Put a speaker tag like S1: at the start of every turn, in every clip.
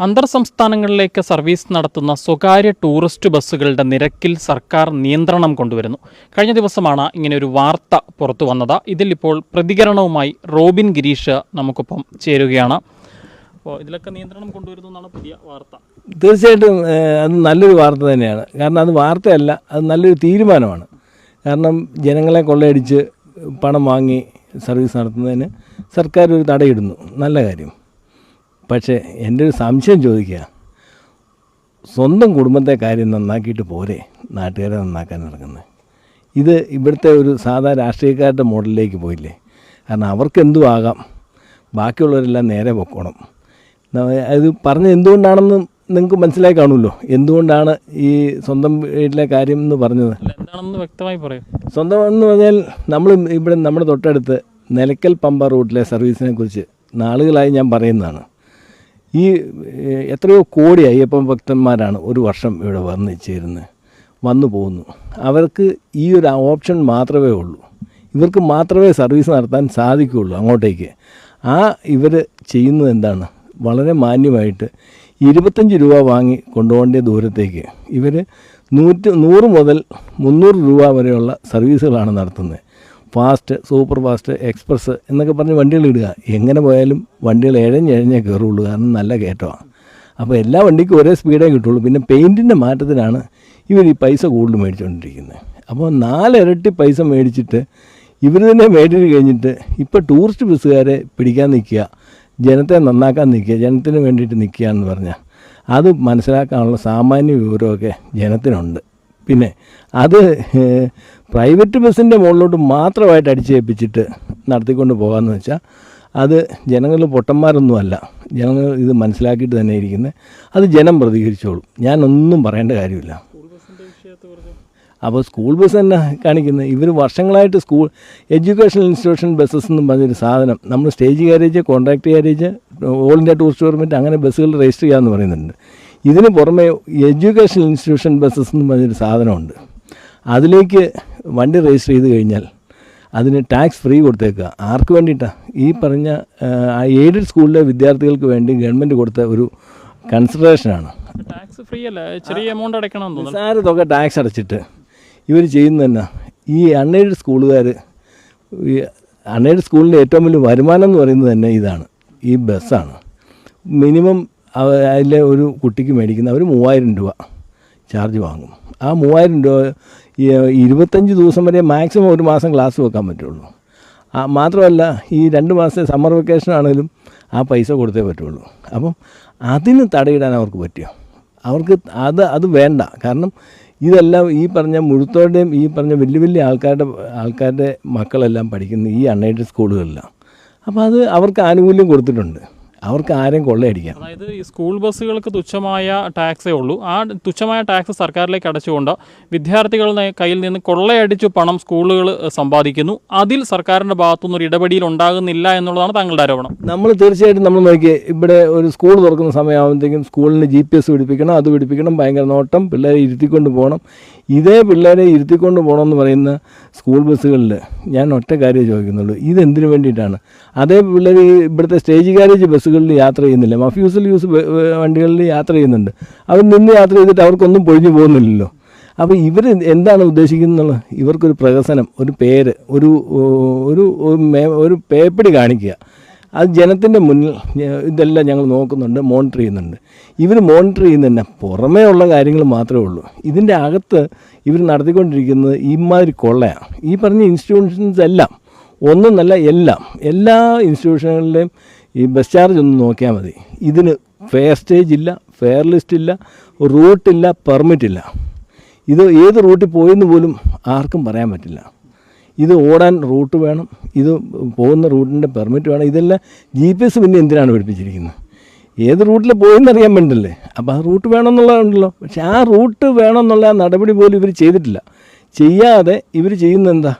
S1: അന്തർ സംസ്ഥാനങ്ങളിലേക്ക് സർവീസ് നടത്തുന്ന സ്വകാര്യ ടൂറിസ്റ്റ് ബസ്സുകളുടെ നിരക്കിൽ സർക്കാർ നിയന്ത്രണം കൊണ്ടുവരുന്നു. കഴിഞ്ഞ ദിവസമാണ് ഇങ്ങനെ ഒരു വാർത്ത പുറത്തു വന്നത്. ഇതിൽ ഇപ്പോൾ പ്രതികരണവുമായി റോബിൻ ഗിരീഷ് നമുക്കൊപ്പം ചേരുകയാണ്. അപ്പോൾ ഇതിലൊക്കെ നിയന്ത്രണം കൊണ്ടുവരുന്നു എന്നാണ് പുതിയ വാർത്ത.
S2: തീർച്ചയായിട്ടും അത് നല്ലൊരു വാർത്ത തന്നെയാണ്. കാരണം അത് വാർത്തയല്ല അത് നല്ലൊരു തീരുമാനമാണ്. കാരണം ജനങ്ങളെ കൊള്ളയടിച്ച് പണം വാങ്ങി സർവീസ് നടത്തുന്നതിന് സർക്കാർ ഒരു തടയിടുന്നു. നല്ല കാര്യം. പക്ഷേ എന്റെ ഒരു സംശയം ചോദിക്കുക. സ്വന്തം കുടുംബത്തെ കാര്യം നന്നാക്കിയിട്ട് പോരെ നാട്ടുകാരെ നന്നാക്കാൻ ഇറങ്ങുന്നത് ഇത് ഇവിടുത്തെ ഒരു സാധാ രാഷ്ട്രീയക്കാരുടെ മോഡലിലേക്ക് പോയില്ലേ? കാരണം അവർക്ക് എന്തും ആകാം. ബാക്കിയുള്ളവരെല്ലാം നേരെ പൊക്കോണം. അത് പറഞ്ഞ് എന്തുകൊണ്ടാണെന്ന് നിങ്ങൾക്ക് മനസ്സിലായി കാണുമല്ലോ. എന്തുകൊണ്ടാണ് ഈ സ്വന്തം വീട്ടിലെ കാര്യം എന്ന് പറഞ്ഞത്?
S1: എന്താണെന്ന് വ്യക്തമായി പറയും.
S2: സ്വന്തം എന്ന് പറഞ്ഞാൽ നമ്മൾ ഇവിടെ നമ്മുടെ തൊട്ടടുത്ത് നിലയ്ക്കൽ പമ്പ റൂട്ടിലെ സർവീസിനെ കുറിച്ച് നാളുകളായി ഞാൻ പറയുന്നതാണ്. ഈ എത്രയോ കോടി അയ്യപ്പൻ ഭക്തന്മാരാണ് ഒരു വർഷം ഇവിടെ വന്ന് ചേരുന്നത് വന്നു പോകുന്നു. അവർക്ക് ഈ ഒരു ഓപ്ഷൻ മാത്രമേ ഉള്ളൂ. ഇവർക്ക് മാത്രമേ സർവീസ് നടത്താൻ സാധിക്കുകയുള്ളൂ അങ്ങോട്ടേക്ക്. ആ ഇവർ ചെയ്യുന്നത് എന്താണ്? വളരെ മാന്യമായിട്ട് ഇരുപത്തഞ്ച് രൂപ വാങ്ങി കൊണ്ടുപോകേണ്ട ദൂരത്തേക്ക് ഇവർ നൂറ്റ് നൂറ് മുതൽ മുന്നൂറ് രൂപ വരെയുള്ള സർവീസുകളാണ് നടത്തുന്നത് ഫാസ്റ്റ് സൂപ്പർ ഫാസ്റ്റ് എക്സ്പ്രസ് എന്നൊക്കെ പറഞ്ഞ് വണ്ടികൾ ഇടുക. എങ്ങനെ പോയാലും വണ്ടികൾ എഴഞ്ഞെഴഞ്ഞേ കയറുള്ളൂ. കാരണം നല്ല കയറ്റമാണ്. അപ്പോൾ എല്ലാ വണ്ടിക്കും ഒരേ സ്പീഡേ കിട്ടുള്ളൂ. പിന്നെ പെയിന്റിന്റെ മാറ്റത്തിനാണ് ഇവർ ഈ പൈസ കൂടുതൽ മേടിച്ചുകൊണ്ടിരിക്കുന്നത് അപ്പോൾ നാലിരട്ടി പൈസ മേടിച്ചിട്ട് ഇവർ തന്നെ മേടിച്ച് കഴിഞ്ഞിട്ട് ഇപ്പോൾ ടൂറിസ്റ്റ് ബസ്സുകാരെ പിടിക്കാൻ നിൽക്കുക. ജനത്തെ നന്നാക്കാൻ നിൽക്കുക. ജനത്തിന് വേണ്ടിയിട്ട് നിൽക്കുക എന്ന് പറഞ്ഞാൽ അത് മനസ്സിലാക്കാനുള്ള സാമാന്യ വിവരമൊക്കെ ജനത്തിനുണ്ട്. പിന്നെ അത് പ്രൈവറ്റ് ബസ്സിന്റെ മുകളിലോട്ട് മാത്രമായിട്ട് അടിച്ചേൽപ്പിച്ചിട്ട് നടത്തിക്കൊണ്ട് പോകാമെന്ന് വെച്ചാൽ അത് ജനങ്ങൾ പൊട്ടന്മാരൊന്നുമല്ല. ജനങ്ങൾ ഇത് മനസ്സിലാക്കിയിട്ട് തന്നെ ഇരിക്കുന്നത് അത് ജനം പ്രതികരിച്ചോളും. ഞാനൊന്നും പറയേണ്ട കാര്യമില്ല. അപ്പോൾ സ്കൂൾ ബസ് തന്നെ കാണിക്കുന്നത്. ഇവർ വർഷങ്ങളായിട്ട് സ്കൂൾ എഡ്യൂക്കേഷണൽ ഇൻസ്റ്റിറ്റ്യൂഷൻ ബസ്സസ് എന്നും പറഞ്ഞൊരു സാധനം. നമ്മൾ stage carriage contract carriage all India tourist permit അങ്ങനെ ബസ്സുകൾ രജിസ്റ്റർ ചെയ്യാമെന്ന് പറയുന്നുണ്ട്. ഇതിന് പുറമെ എഡ്യൂക്കേഷണൽ ഇൻസ്റ്റിറ്റ്യൂഷൻ ബസ്സസ് എന്നും പറഞ്ഞൊരു സാധനമുണ്ട്. അതിലേക്ക് വണ്ടി രജിസ്റ്റർ ചെയ്ത് കഴിഞ്ഞാൽ അതിന് ടാക്സ് ഫ്രീ കൊടുത്തേക്കുക. ആർക്ക് വേണ്ടിയിട്ടാണ് ഈ പറഞ്ഞ എയ്ഡഡ് സ്കൂളിലെ വിദ്യാർത്ഥികൾക്ക് വേണ്ടി ഗവൺമെന്റ് കൊടുത്ത ഒരു കൺസിഡറേഷനാണ്
S1: ടാക്സ് ഫ്രീ അല്ല? ചെറിയ എമൗണ്ട് തോന്നുന്നു.
S2: നിസ്സാര തുക ടാക്സ് അടച്ചിട്ട് ഇവർ ചെയ്യുന്നതന്നെ ഈ അൺഎയ്ഡഡ് സ്കൂളുകാർ ഈ അൺഎയ്ഡഡ് സ്കൂളിന്റെ ഏറ്റവും വലിയ വരുമാനം എന്ന് പറയുന്നത് തന്നെ ഇതാണ്. ഈ ബസ്സാണ് മിനിമം അതിലെ ഒരു കുട്ടിക്ക് മേടിക്കുന്ന അവർ മൂവായിരം രൂപ. ചാർജ് വാങ്ങും. ആ മൂവായിരം രൂപ ഇരുപത്തഞ്ച് ദിവസം വരെ മാക്സിമം ഒരു മാസം ക്ലാസ് വെക്കാൻ പറ്റുള്ളൂ. ആ മാത്രമല്ല ഈ രണ്ട് മാസത്തെ സമ്മർ വെക്കേഷൻ ആണെങ്കിലും ആ പൈസ കൊടുത്തേ പറ്റുള്ളൂ. അപ്പം അതിന് തടയിടാൻ അവർക്ക് പറ്റുമോ? അവർക്ക് അത് അത് വേണ്ട. കാരണം ഇതെല്ലാം ഈ പറഞ്ഞ മുഴുത്തോടെയും ഈ പറഞ്ഞ വലിയ വലിയ ആൾക്കാരുടെ ആൾക്കാരുടെ മക്കളെല്ലാം പഠിക്കുന്ന ഈ അൺഎയ്ഡഡ് സ്കൂളുകളിലാണ് അപ്പോൾ അത് അവർക്ക് ആനുകൂല്യം കൊടുത്തിട്ടുണ്ട്. അവർക്ക് ആരെയും കൊള്ളയടിക്കാം.
S1: അതായത് ഈ സ്കൂൾ ബസ്സുകൾക്ക് തുച്ഛമായ ടാക്സേ ഉള്ളൂ. ആ തുച്ഛമായ ടാക്സ് സർക്കാരിലേക്ക് അടച്ചുകൊണ്ട് വിദ്യാർത്ഥികളുടെ കയ്യിൽ നിന്ന് കൊള്ളയടിച്ചു പണം സ്കൂളുകൾ സമ്പാദിക്കുന്നു. അതിൽ സർക്കാരിന്റെ ഭാഗത്തുനിന്ന് ഒരു ഇടപെടിയിൽ ഉണ്ടാകുന്നില്ല എന്നുള്ളതാണ് താങ്കളുടെ ആരോപണം.
S2: നമ്മൾ തീർച്ചയായിട്ടും നമ്മൾ നോക്കി ഇവിടെ ഒരു സ്കൂൾ തുറക്കുന്ന സമയമാകുമ്പോഴത്തേക്കും സ്കൂളിന് ജി പി എസ് പിടിപ്പിക്കണം അത് പിടിപ്പിക്കണം ഭയങ്കര നോട്ടം പിള്ളേരെ ഇരുത്തിക്കൊണ്ട് പോകണം. ഇതേ പിള്ളേരെ ഇരുത്തിക്കൊണ്ട് പോകണം എന്ന് പറയുന്ന സ്കൂൾ ബസ്സുകളിൽ ഞാൻ ഒറ്റ കാര്യം ചോദിക്കുന്നുള്ളൂ. ഇതെന്തിനു വേണ്ടിയിട്ടാണ്? അതേ പിള്ളേർ ഇവിടുത്തെ സ്റ്റേജ് കാരേജ് ബസ്സുകളിൽ യാത്ര ചെയ്യുന്നില്ല. മഫ്യൂസൽ യൂസ് വണ്ടികളിൽ യാത്ര ചെയ്യുന്നുണ്ട്. അവർ നിന്ന് യാത്ര ചെയ്തിട്ട് അവർക്കൊന്നും പൊഴിഞ്ഞു പോകുന്നില്ലല്ലോ. അപ്പോൾ ഇവർ എന്താണ് ഉദ്ദേശിക്കുന്നത് ഇവർക്കൊരു പ്രഹസനം ഒരു പേര് ഒരു ഒരു ഒരു പേപ്പടി കാണിക്കുക. അത് ജനത്തിന്റെ മുന്നിൽ ഇതെല്ലാം ഞങ്ങൾ നോക്കുന്നുണ്ട് മോണിറ്റർ ചെയ്യുന്നുണ്ട്. ഇവർ മോണിറ്റർ ചെയ്യുന്നതന്നെ പുറമേ ഉള്ള കാര്യങ്ങൾ മാത്രമേ ഉള്ളൂ. ഇതിന്റെ അകത്ത് ഇവർ നടത്തിക്കൊണ്ടിരിക്കുന്നത് ഇമാതിരി കൊള്ളയാണ് ഈ പറഞ്ഞ ഇൻസ്റ്റിറ്റ്യൂഷൻസ് എല്ലാം ഒന്നും നല്ല എല്ലാം എല്ലാ ഇൻസ്റ്റിറ്റ്യൂഷനുകളിലെയും ഈ ബസ് ചാർജ് ഒന്ന് നോക്കിയാൽ മതി. ഇതിന് ഫെയർ സ്റ്റേജ് ഇല്ല ഫെയർ ലിസ്റ്റ് ഇല്ല റൂട്ടില്ല പെർമിറ്റ് ഇല്ല. ഇത് ഏത് റൂട്ടിൽ പോയെന്ന് പോലും ആർക്കും പറയാൻ പറ്റില്ല. ഇത് ഓടാൻ റൂട്ട് വേണം ഇത് പോകുന്ന റൂട്ടിന്റെ പെർമിറ്റ് വേണം ഇതെല്ലാം ജി പി എസ് പിന്നെ എന്തിനാണ് പഠിപ്പിച്ചിരിക്കുന്നത്? ഏത് റൂട്ടിൽ പോയെന്ന് അറിയാൻ വേണ്ടല്ലേ അപ്പോൾ ആ റൂട്ട് വേണമെന്നുള്ളതുണ്ടല്ലോ പക്ഷേ ആ റൂട്ട് വേണമെന്നുള്ള നടപടി പോലും ഇവർ ചെയ്തിട്ടില്ല. ചെയ്യാതെ ഇവർ ചെയ്യുന്നത് എന്താ?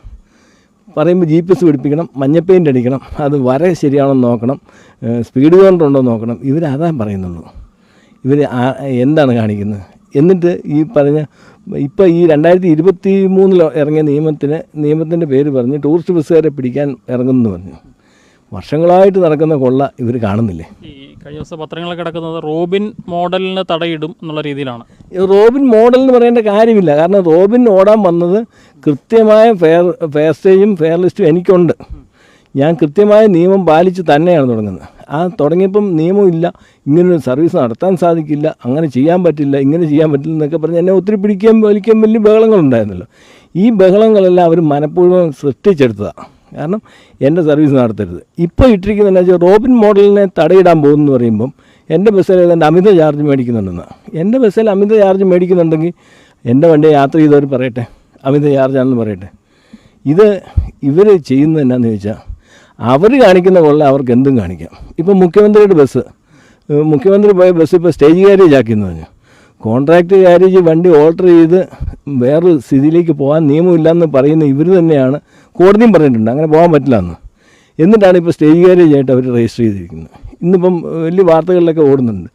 S2: പറയുമ്പോൾ ജി പി എസ് പിടിപ്പിക്കണം മഞ്ഞ പെയിന്റ് അടിക്കണം അത് വര ശരിയാണോ നോക്കണം സ്പീഡ് കൗണ്ടറുണ്ടോ നോക്കണം ഇവർ അതാ പറയുന്നുള്ളൂ ഇവർ എന്താണ് കാണിക്കുന്നത്? എന്നിട്ട് ഈ പറഞ്ഞ ഇപ്പോൾ ഈ രണ്ടായിരത്തി ഇരുപത്തി മൂന്നിൽ ഇറങ്ങിയ നിയമത്തിന് നിയമത്തിന്റെ പേര് പറഞ്ഞ് ടൂറിസ്റ്റ് ബസ്സുകാരെ പിടിക്കാൻ ഇറങ്ങുമെന്ന് പറഞ്ഞു. വർഷങ്ങളായിട്ട് നടക്കുന്ന കൊള്ള ഇവർ കാണുന്നില്ലേ?
S1: കഴിഞ്ഞ ദിവസം പത്രങ്ങളിൽ കിടക്കുന്നത് റോബിൻ മോഡലിന് തടയിടും എന്നുള്ള രീതിയിലാണ്.
S2: റോബിൻ മോഡൽ എന്ന് പറയേണ്ട കാര്യമില്ല. കാരണം റോബിൻ ഓടാൻ വന്നത് കൃത്യമായ ഫെയർ ഫെയർ സ്റ്റേജും ഫെയർ ലിസ്റ്റും എനിക്കുണ്ട്. ഞാൻ കൃത്യമായ നിയമം പാലിച്ച് തന്നെയാണ് തുടങ്ങുന്നത്. ആ തുടങ്ങിയപ്പം നിയമമില്ല ഇങ്ങനൊരു സർവീസ് നടത്താൻ സാധിക്കില്ല. അങ്ങനെ ചെയ്യാൻ പറ്റില്ല. ഇങ്ങനെ ചെയ്യാൻ പറ്റില്ല എന്നൊക്കെ പറഞ്ഞ് എന്നെ ഒത്തിരി പിടിക്കുകയും വലിക്കുകയും വലിയ ബഹളങ്ങളുണ്ടായിരുന്നല്ലോ. ഈ ബഹളങ്ങളെല്ലാം അവർ മനഃപൂർവം സൃഷ്ടിച്ചെടുത്തതാണ് കാരണം എന്റെ സർവീസ് നടത്തരുത്. ഇപ്പോൾ ഇട്ടിരിക്കുന്ന വെച്ചാൽ റോബിൻ മോഡലിനെ തടയിടാൻ പോകുന്നു പറയുമ്പം എന്റെ ബസ്സിൽ ഏതാണ്ട് അമിത ചാർജ് മേടിക്കുന്നുണ്ടെന്ന്. എന്റെ ബസ്സിൽ അമിത ചാർജ് മേടിക്കുന്നുണ്ടെങ്കിൽ എന്റെ വണ്ടി യാത്ര ചെയ്തവർ പറയട്ടെ അമിത ചാർജാണെന്ന് പറയട്ടെ. ഇത് ഇവർ ചെയ്യുന്നത് എന്നാന്ന് ചോദിച്ചാൽ അവർ കാണിക്കുന്ന കൊള്ള അവർക്ക് എന്തും കാണിക്കാം. ഇപ്പം മുഖ്യമന്ത്രിയുടെ ബസ് മുഖ്യമന്ത്രി പോയ ബസ് ഇപ്പോൾ സ്റ്റേജ് കാരേജ് ആക്കിയെന്ന് പറഞ്ഞു. കോൺട്രാക്ട് കാരേജ് വണ്ടി ഓൾട്ടർ ചെയ്ത് വേറൊരു സ്ഥിതിയിലേക്ക് പോകാൻ നിയമമില്ലെന്ന് പറയുന്ന ഇവർ തന്നെയാണ് കോടതിയും പറഞ്ഞിട്ടുണ്ട്. അങ്ങനെ പോകാൻ പറ്റില്ല എന്ന് എന്നിട്ടാണ് ഇപ്പോൾ സ്റ്റേജ് കാരേജ് ആയിട്ട് അവർ രജിസ്റ്റർ ചെയ്തിരിക്കുന്നത്. ഇന്നിപ്പം വലിയ വാർത്തകളിലൊക്കെ ഓടുന്നുണ്ട്.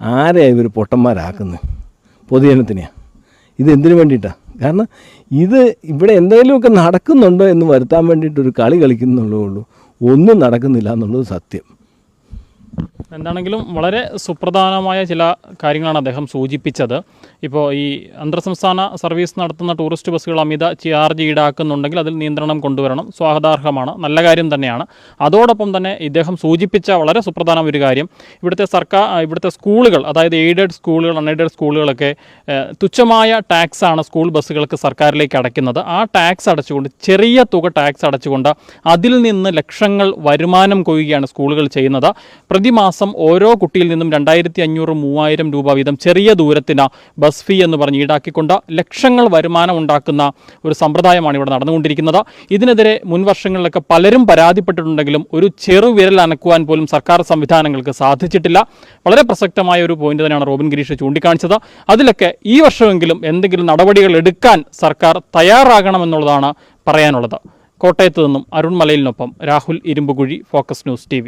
S2: ആരെയാണ് ഇവർ പൊട്ടന്മാരാക്കുന്നത്? പൊതുജനത്തിനെയാണ് ഇത് എന്തിനു വേണ്ടിയിട്ടാണ് കാരണം ഇത് ഇവിടെ എന്തെങ്കിലുമൊക്കെ നടക്കുന്നുണ്ടോ എന്ന് വരുത്താൻ വേണ്ടിയിട്ടൊരു കളി കളിക്കുന്നുള്ളൂ ഒന്നും നടക്കുന്നില്ല എന്നുള്ളത് സത്യം.
S1: എന്താണെങ്കിലും വളരെ സുപ്രധാനമായ ചില കാര്യങ്ങളാണ് അദ്ദേഹം സൂചിപ്പിച്ചത്. ഇപ്പോൾ ഈ അന്തർ സംസ്ഥാന സർവീസ് നടത്തുന്ന ടൂറിസ്റ്റ് ബസ്സുകൾ അമിത ചാർജ് ഈടാക്കുന്നുണ്ടെങ്കിൽ അതിൽ നിയന്ത്രണം കൊണ്ടുവരണം സ്വാഗതാർഹമാണ് നല്ല കാര്യം തന്നെയാണ്. അതോടൊപ്പം തന്നെ ഇദ്ദേഹം സൂചിപ്പിച്ച വളരെ സുപ്രധാന ഒരു കാര്യം ഇവിടുത്തെ സർക്കാർ ഇവിടുത്തെ സ്കൂളുകൾ അതായത് എയ്ഡഡ് സ്കൂളുകൾ അൺഎയ്ഡഡ് സ്കൂളുകളൊക്കെ തുച്ഛമായ ടാക്സ് ആണ് സ്കൂൾ ബസ്സുകൾക്ക് സർക്കാരിലേക്ക് അടയ്ക്കുന്നത്. ആ ടാക്സ് അടച്ചുകൊണ്ട് ചെറിയ തുക ടാക്സ് അടച്ചുകൊണ്ട് അതിൽ നിന്ന് ലക്ഷങ്ങൾ വരുമാനം കൊയ്യുകയാണ് സ്കൂളുകൾ ചെയ്യുന്നത്. പ്രതിമാസം ഓരോ കുട്ടിയിൽ നിന്നും രണ്ടായിരത്തി അഞ്ഞൂറ് മൂവായിരം രൂപ വീതം ചെറിയ ദൂരത്തിന് ബസ് ഫീ എന്ന് പറഞ്ഞ് ഈടാക്കിക്കൊണ്ട് ലക്ഷങ്ങൾ വരുമാനം ഉണ്ടാക്കുന്ന ഒരു സമ്പ്രദായമാണ് ഇവിടെ നടന്നുകൊണ്ടിരിക്കുന്നത്. ഇതിനെതിരെ മുൻ വർഷങ്ങളിലൊക്കെ പലരും പരാതിപ്പെട്ടിട്ടുണ്ടെങ്കിലും ഒരു ചെറുവിരൽ അനക്കുവാൻ പോലും സർക്കാർ സംവിധാനങ്ങൾക്ക് സാധിച്ചിട്ടില്ല. വളരെ പ്രസക്തമായ ഒരു പോയിന്റ് തന്നെയാണ് റോബിൻ ഗിരീഷ് ചൂണ്ടിക്കാണിച്ചത്. അതിലൊക്കെ ഈ വർഷമെങ്കിലും എന്തെങ്കിലും നടപടികൾ എടുക്കാൻ സർക്കാർ തയ്യാറാകണമെന്നുള്ളതാണ് പറയാനുള്ളത്. കോട്ടയത്ത് നിന്നും Arun മലയിലിനൊപ്പം Rahul Irumbukuzhi focus news T